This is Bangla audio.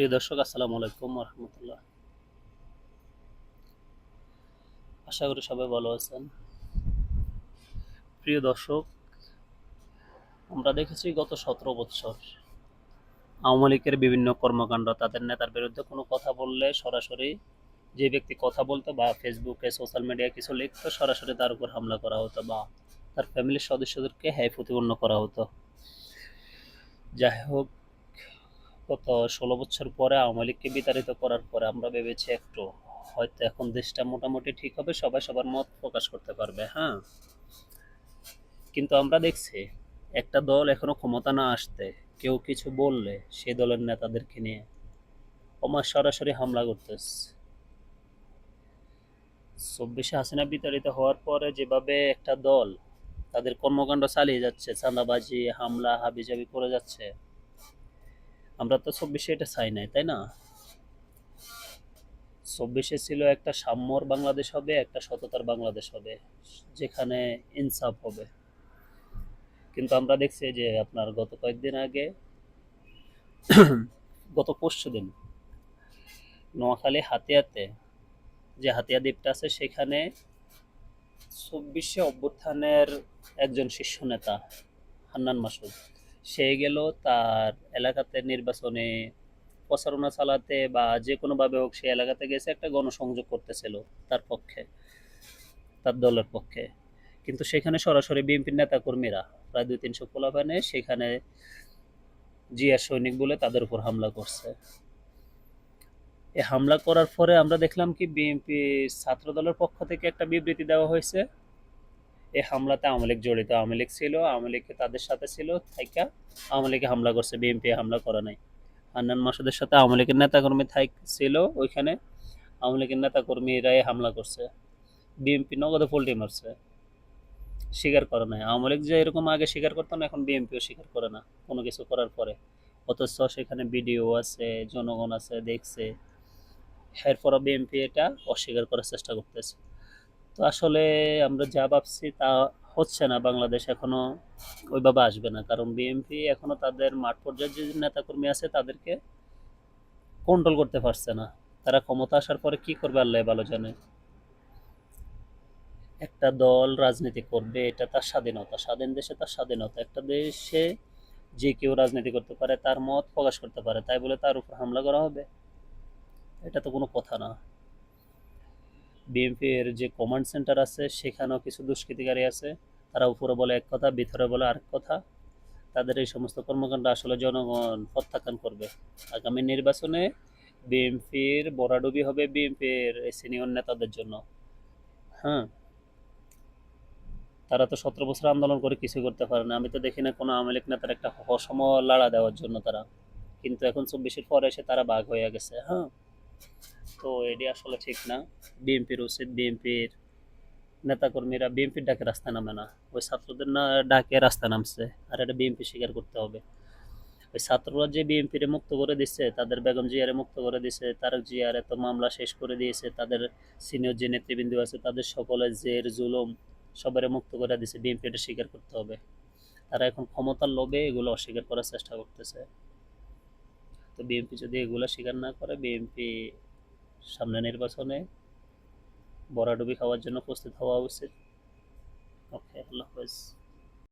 প্রিয় দর্শক, আসসালামু আলাইকুম রহমতুল্লাহ আশা করি সবাই ভালো আছেন। প্রিয় দর্শক, আমরা দেখেছি গত সতেরো বছর আওয়ামী লীগের বিভিন্ন কর্মকাণ্ড, তাদের নেতার বিরুদ্ধে কোনো কথা বললে সরাসরি যে ব্যক্তি কথা বলতো বা ফেসবুকে সোশ্যাল মিডিয়ায় কিছু লিখতো, সরাসরি তার উপর হামলা করা হতো বা তার ফ্যামিলির সদস্যদেরকে হ্যায় প্রতিপন্ন করা হতো। যাই হোক গত ষোলো বছর পরে আওয়ামী লীগকে বিতাড়িত করার পরে আমরা ভেবেছি একটু হয়তো এখন দেশটা মোটামুটি ঠিক হবে, সবাই সবার মত প্রকাশ করতে পারবে হ্যাঁ? কিন্তু আমরা দেখছি একটা দল এখনও ক্ষমতা না আসতে কেউ কিছু বললে সেই দলের নেতাদেরকে নিয়ে আমার সরাসরি হামলা করতেছে। চব্বিশে হাসিনা বিতাড়িত হওয়ার পরে যেভাবে একটা দল তাদের কর্মকাণ্ড চালিয়ে যাচ্ছে, চাঁদাবাজি, হামলা, হাবিজাবি করে যাচ্ছে আমরা তো চব্বিশে এটা চাই নাই, তাই না? চব্বিশে ছিল একটা সাম্যর বাংলাদেশ হবে, একটা সততার বাংলাদেশ হবে, যেখানে ইনসাফ হবে। কিন্তু আমরা দেখছি যে আপনার গত কয়েকদিন আগে, গত পরশু দিন, নোয়াখালী হাতিয়াতে যে হাতিয়া দ্বীপটা আছে, সেখানে চব্বিশে অভ্যুত্থানের একজন শীর্ষ নেতা, হান্নান মাসুদ। সে গেল তার এলাকাতে নির্বাচনে প্রচারণা চালাতে বা যে কোনোভাবে হোক সে এলাকাতে গেছে একটা গণসংযোগ করতেছিল তার পক্ষে, তার দলের পক্ষে। কিন্তু সেখানে সরাসরি বিএনপির নেতাকর্মীরা প্রায় দুই তিনশো পোলাপানে সেখানে জিয়া সৈনিক বলে তাদের উপর হামলা করছে। এ হামলা করার পরে আমরা দেখলাম কি বিএনপি ছাত্র দলের পক্ষ থেকে একটা বিবৃতি দেওয়া হয়েছে এই হামলাতে আওয়ামী লীগ জড়িত। আওয়ামী লীগ ছিল, আওয়ামী লীগ তাদের সাথে ছিল, থাইকা আওয়ামী লীগে হামলা করছে, বিএনপি হামলা করে নাই। হান্নান মাসুদের সাথে আওয়ামী লীগের নেতাকর্মী থাইক ছিল ওইখানে, আওয়ামী লীগের নেতাকর্মীরাই হামলা করছে। বিএনপি নগদে পোল্টি মারছে স্বীকার করে নাই। আওয়ামী লীগ যে এরকম আগে স্বীকার করতো না, এখন বিএনপিও স্বীকার করে না, কোনো কিছু করার পরে। অথচ সেখানে ভিডিও আছে, জনগণ আছে, দেখছে। এরপরও বিএনপি এটা অস্বীকার করার চেষ্টা করতেছে। তো আসলে আমরা যা ভাবছি তা হচ্ছে না। বাংলাদেশ এখনও ওইভাবে আসবে না। কারণ বিএনপি এখনও তাদের মাঠ পর্যায়ে যে নেতাকর্মী আছে তাদেরকে কন্ট্রোল করতে পারছে না। তারা ক্ষমতা আসার পরে কি করবে আল্লাহ ভালো জানে। একটা দল রাজনীতি করবে, এটা তার স্বাধীনতা। স্বাধীন দেশে তার স্বাধীনতা। একটা দেশে যে কেউ রাজনীতি করতে পারে, তার মত প্রকাশ করতে পারে। তাই বলে তার উপর হামলা করা হবে? এটা তো কোনো কথা না। বিএনপির যে কমান্ড সেন্টার আছে, সেখানেও কিছু দুষ্কৃতিকারী আছে। তারা উপরে বলে এক কথা, ভিতরে বলে আরেক কথা। তাদের এই সমস্ত কর্মকাণ্ড আসলে জনগণ প্রত্যাখ্যান করবে। আগামী নির্বাচনে বিএনপির বরাডুবি হবে বিএনপির সিনিয়র নেতাদের জন্য। হ্যাঁ? তারা তো সতেরো বছর আন্দোলন করে কিছু করতে পারে না। আমি তো দেখি না কোনো আওয়ামী লীগ নেতার একটা অসম লাড়া দেওয়ার জন্য তারা। কিন্তু এখন চব্বিশের পরে এসে তারা বাঘ হয়ে গেছে। হ্যাঁ? তো এটি আসলে ঠিক না। বিএনপির উচিত বিএনপির নেতাকর্মীরা বিএনপির ডাকে রাস্তায় নামে না। ওই ছাত্রদের না ডাকে রাস্তায় নামছে, আর এটা বিএনপি স্বীকার করতে হবে। ওই ছাত্ররা যে বিএনপির মুক্ত করে দিচ্ছে তাদের বেগম জিয়ারে মুক্ত করে দিছে, তারেক জিয়ার এত মামলা শেষ করে দিয়েছে, তাদের সিনিয়র যে নেতৃবৃন্দ আছে, তাদের সকলের জের, জুলুম সবারে মুক্ত করে দিছে বিএনপি এটা স্বীকার করতে হবে। তারা এখন ক্ষমতার লোভে এগুলো অস্বীকার করার চেষ্টা করতেছে। তো বিএনপি যদি এগুলো স্বীকার না করে বিএনপি সামনে নির্বাচনে বরাডুবি খাওয়ার জন্য প্রস্তুত হওয়া উচিত। ওকে আল্লাহ হাফেজ।